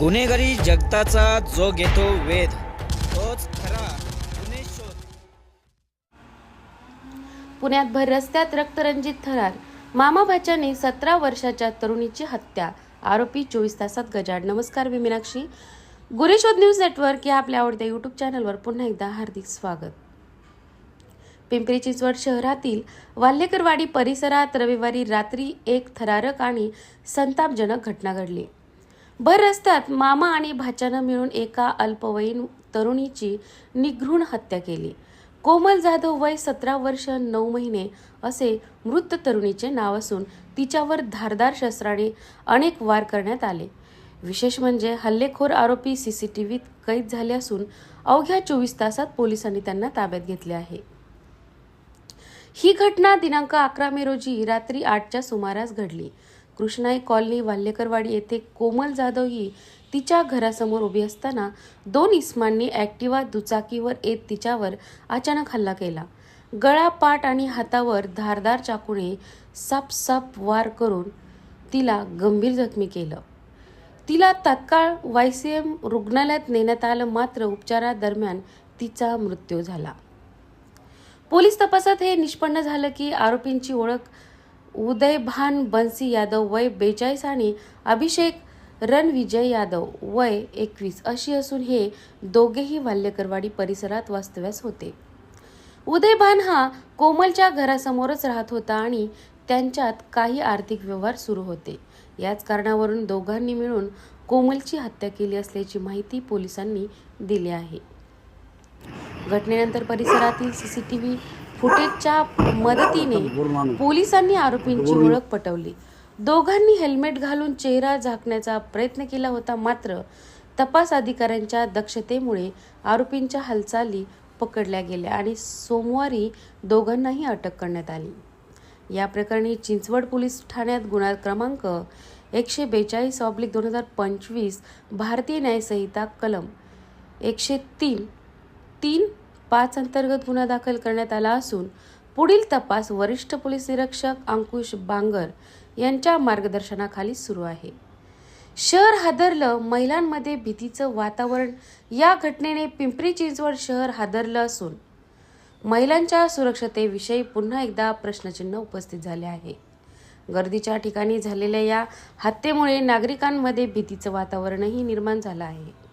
गुन्हेगारी जगताचा जो घेतो वेध तोच खरा गुन्हे शोध. पुण्यात भर रस्त्यात रक्तरंजित थरार मामा भाच्याने सतरा वर्षाच्या तरुणीची हत्या आरोपी चोवीस तासात गजाड नमस्कार मी मीनाक्षी. गुरेशोध न्यूज नेटवर्क या आपल्या आवडत्या यूट्यूब चॅनलवर पुन्हा एकदा हार्दिक स्वागत. पिंपरी चिंचवड शहरातील वाल्हेकरवाडी परिसरात रविवारी रात्री एक थरारक आणि संतापजनक घटना घडली. भर रस्त्यात मामा आणि भाच्यानं मिळून एका अल्पवयीन तरुणीची निघृण हत्या केली. कोमल जाधव वय सतरा वर्ष नऊ महिने असे मृत तरुणीचे नाव असून तिच्यावर धारदार शस्त्राने अनेक वार करण्यात आले. विशेष म्हणजे हल्लेखोर आरोपी सीसीटीव्हीत कैद झाले असून अवघ्या चोवीस तासात पोलिसांनी त्यांना ताब्यात घेतले आहे. ही घटना दिनांक अकरा मे रोजी रात्री आठच्या सुमारास घडली. कृष्णाई कॉलनी वाल्हेकरवाडी येथे कोमल जाधव ही तिच्या घरासमोर उभी असताना दोन इस्मांनी ॲक्टिवा दुचाकीवर येत तिच्यावर अचानक हल्ला केला. गळा पाट आणि हातावर धारदार चाकूने सापसाप वार करून तिला गंभीर जखमी केलं. तिला तात्काळ एम रुग्णालयात नेण्यात आलं मात्र उपचारादरम्यान तिचा मृत्यू झाला. पोलीस तपासात हे निष्पन्न झालं की आरोपींची ओळख उदयभान बन्सी यादव वय बेचाळीस आणि अभिषेक रणविजय यादव वय एकवीस. अशी असून हे दोघेही वाल्यकरवाडी परिसरात वास्तव्यास होते. उदयभान हा कोमलच्या घरासमोरच राहत होता आणि त्यांच्यात काही आर्थिक व्यवहार सुरू होते. याच कारणावरून दोघांनी मिळून कोमलची हत्या केली असल्याची माहिती पोलिसांनी दिली आहे. घटनेनंतर परिसरातील सीसीटीव्ही फुटेजच्या मदतीने पोलिसांनी आरोपींची ओळख पटवली. दोघांनी हेल्मेट घालून चेहरा झाकण्याचा प्रयत्न केला होता मात्र तपास अधिकाऱ्यांच्या दक्षतेमुळे आरोपींच्या हालचाली पकडल्या गेल्या आणि सोमवारी दोघांनाही अटक करण्यात आली. या प्रकरणी चिंचवड पोलीस ठाण्यात गुन्हा क्रमांक एकशे बेचाळीस ऑब्लिक दोन हजार पंचवीस भारतीय न्यायसंहिता कलम एकशे तीन तीन पाच अंतर्गत गुन्हा दाखल करण्यात आला असून पुढील तपास वरिष्ठ पोलीस निरीक्षक अंकुश बांगर यांच्या मार्गदर्शनाखाली सुरू आहे. शहर हादरलं महिलांमध्ये भीतीचं वातावरण या घटनेने पिंपरी चिंचवड शहर हादरलं असून महिलांच्या सुरक्षतेविषयी पुन्हा एकदा प्रश्नचिन्ह उपस्थित झाले आहे. गर्दीच्या ठिकाणी झालेल्या या हत्येमुळे नागरिकांमध्ये भीतीचं वातावरणही निर्माण झालं आहे.